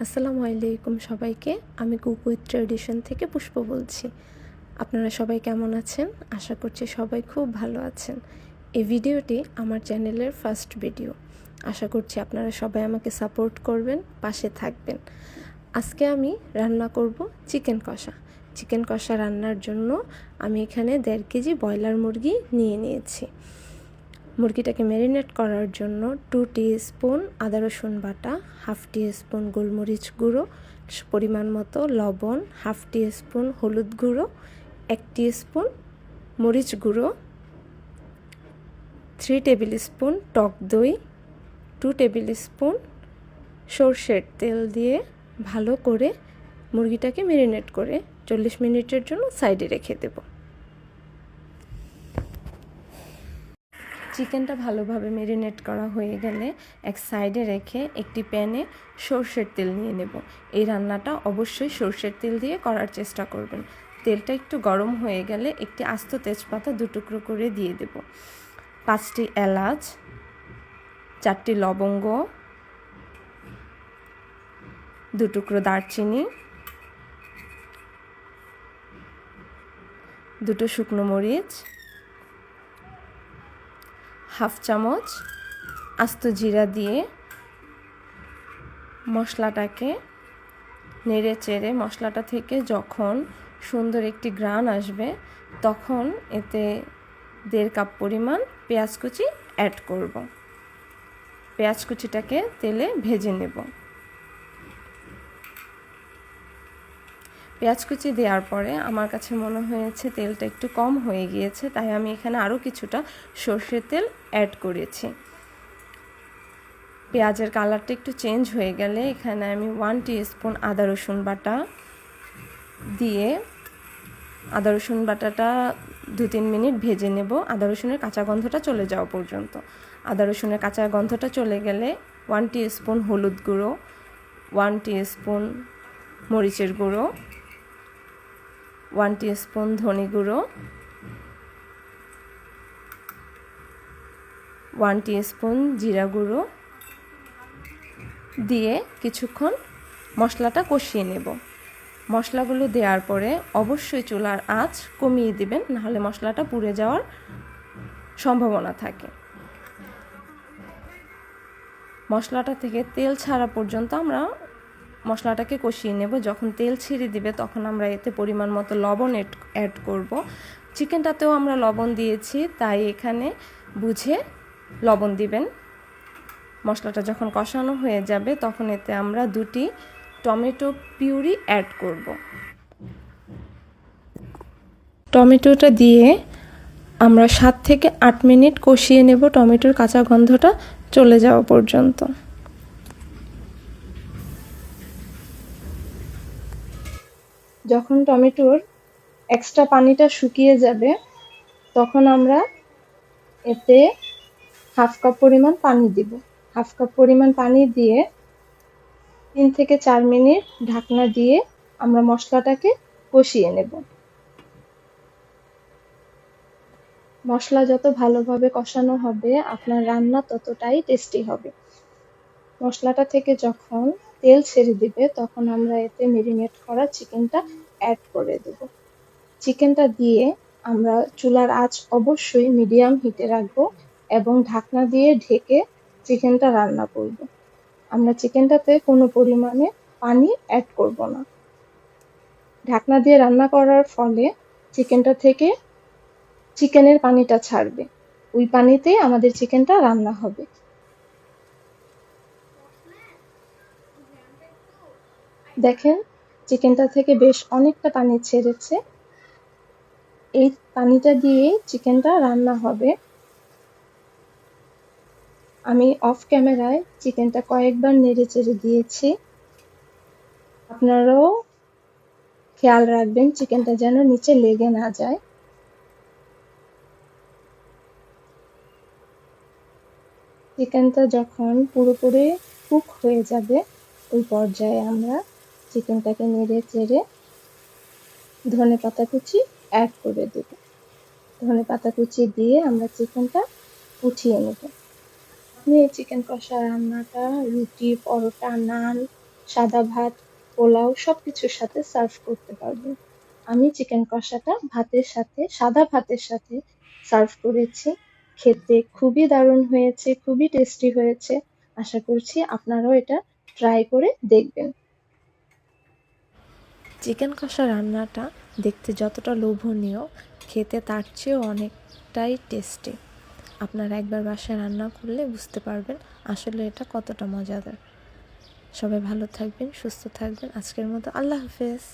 আসসালামু আলাইকুম সবাইকে। আমি কুক ট্রেডিশন থেকে পুষ্প বলছি। আপনারা সবাই কেমন আছেন? আশা করছি সবাই খুব ভালো আছেন। এই ভিডিওটি আমার চ্যানেলের ফার্স্ট ভিডিও। আশা করছি আপনারা সবাই আমাকে সাপোর্ট করবেন, পাশে থাকবেন। আজকে আমি রান্না করব চিকেন কষা। চিকেন কষা রান্নার জন্য আমি এখানে দেড় কেজি ব্রয়লার মুরগি নিয়ে নিয়েছি। মুরগিটাকে ম্যারিনেট করার জন্য টু স্পুন আদা রসুন বাটা হাফ স্পুন গোলমরিচ গুঁড়ো, পরিমাণ মতো লবণ হাফ স্পুন হলুদ গুঁড়ো, এক স্পুন মরিচ গুঁড়ো থ্রি টেবিল স্পুন টক দই টু টেবিল স্পুন সর্ষের তেল দিয়ে ভালো করে মুরগিটাকে ম্যারিনেট করে চল্লিশ মিনিটের জন্য সাইডে রেখে দেবো। চিকেনটা ভালোভাবে মেরিনেট করা হয়ে গেলে এক সাইডে রেখে একটি প্যানে সর্ষের তেল নিয়ে নেব। এই রান্নাটা অবশ্যই সর্ষের তেল দিয়ে করার চেষ্টা করবেন। তেলটা একটু গরম হয়ে গেলে একটি আস্ত তেজপাতা দুটুকরো করে দিয়ে দেব। পাঁচটি এলাচ, চারটি লবঙ্গ, দুটুকরো দারচিনি, দুটো শুকনো মরিচ হাফ চামচ আস্ত জিরা দিয়ে মশলাটাকে নেড়ে চেড়ে মশলাটা থেকে যখন সুন্দর একটি গ্রান আসবে, তখন এতে দেড় কাপ পরিমাণ পেঁয়াজ কুচি অ্যাড করব। পেঁয়াজ কুচিটাকে তেলে ভেজে নেব। পেঁয়াজ কুচি দেওয়ার পরে আমার কাছে মনে হয়েছে তেলটা একটু কম হয়ে গিয়েছে, তাই আমি এখানে আরও কিছুটা সর্ষের তেল অ্যাড করেছি। পেঁয়াজের কালারটা একটু চেঞ্জ হয়ে গেলে এখানে আমি ওয়ান স্পুন আদা রসুন বাটা দিয়ে আদা রসুন বাটাটা দু তিন মিনিট ভেজে নেব। আদা রসুনের কাঁচা গন্ধটা চলে যাওয়া পর্যন্ত। আদা রসুনের কাঁচা গন্ধটা চলে গেলে ওয়ান স্পুন হলুদ গুঁড়ো ওয়ান স্পুন মরিচের গুঁড়ো ওয়ান স্পুন ধনে গুঁড়ো, ওয়ান স্পুন জিরা গুঁড়ো দিয়ে কিছুক্ষণ মশলাটা কষিয়ে নেব। মশলাগুলো দেওয়ার পরে অবশ্যই চুলার আঁচ কমিয়ে দিবেন, নাহলে মশলাটা পুড়ে যাওয়ার সম্ভাবনা থাকে। মশলাটা থেকে তেল ছাড়া পর্যন্ত আমরা মশলাটাকে কষিয়ে নেব। যখন তেল ছিঁড়ে দিবে, তখন আমরা এতে পরিমাণ মতো লবণ এড অ্যাড করব। চিকেনটাতেও আমরা লবণ দিয়েছি, তাই এখানে বুঝে লবণ দিবেন। মশলাটা যখন কষানো হয়ে যাবে, তখন এতে আমরা দুটি টমেটো পিউরি অ্যাড করব। টমেটোটা দিয়ে আমরা সাত থেকে আট মিনিট কষিয়ে নেব। টমেটোর কাঁচা গন্ধটা চলে যাওয়া পর্যন্ত। যখন টমেটোর এক্সট্রা পানিটা শুকিয়ে যাবে, তখন আমরা এতে হাফ কাপ পরিমাণ পানি দিব। হাফ কাপ পরিমাণ পানি দিয়ে তিন থেকে চার মিনিট ঢাকনা দিয়ে আমরা মশলাটাকে কষিয়ে নেব। মশলা যত ভালোভাবে কষানো হবে, আপনার রান্না ততটাই টেস্টি হবে। মশলাটা থেকে যখন তেল ছেড়ে দিবে, তখন আমরা এতে মেরিনেট করা চিকেনটা অ্যাড করে দেব। চিকেনটা দিয়ে আমরা চুলার আঁচ অবশ্যই মিডিয়াম হিটে রাখব এবং ঢাকনা দিয়ে ঢেকে চিকেনটা রান্না করব। আমরা চিকেনটাতে কোনো পরিমাণে পানি অ্যাড করব না। ঢাকনা দিয়ে রান্না করার ফলে চিকেনটা থেকে চিকেনের পানিটা ছাড়বে। ওই পানিতেই আমাদের চিকেনটা রান্না হবে। দেখেন, চিকেনটা থেকে বেশ অনেকটা পানি ছেড়েছে। এই পানিটা দিয়ে চিকেনটা রান্না হবে। আমি অফ ক্যামেরায় চিকেনটা কয়েকবার নেড়ে চেড়ে দিয়েছি। আপনারাও খেয়াল রাখবেন, চিকেনটা যেন নিচে লেগে না যায়। চিকেনটা যখন পুরোপুরি কুক হয়ে যাবে, ওই পর্যায়ে আমরা চিকেনটাকে নেড়ে চেড়ে ধনে পাতা কুচি অ্যাড করে দেব। ধনে পাতা কুচি দিয়ে আমরা চিকেনটা উঠিয়ে নেব। এই চিকেন কষা রান্নাটা, রুটি, পরোটা, নান, সাদা ভাত, পোলাও সব কিছুর সাথে সার্ভ করতে পারবেন আমি চিকেন কষাটা ভাতের সাথে, সাদা ভাতের সাথে সার্ভ করেছি। খেতে খুবই দারুণ হয়েছে, খুবই টেস্টি হয়েছে। আশা করছি আপনারাও এটা ট্রাই করে দেখবেন। চিকেন কষা রান্নাটা দেখতে যতটা লোভনীয়, খেতে তার চেয়েও অনেকটাই টেস্টি আপনারা একবার বাসায় রান্না করলে বুঝতে পারবেন আসলে এটা কতটা মজাদার। সবাই ভালো থাকবেন, সুস্থ থাকবেন। আজকের মতো আল্লাহ হাফেজ।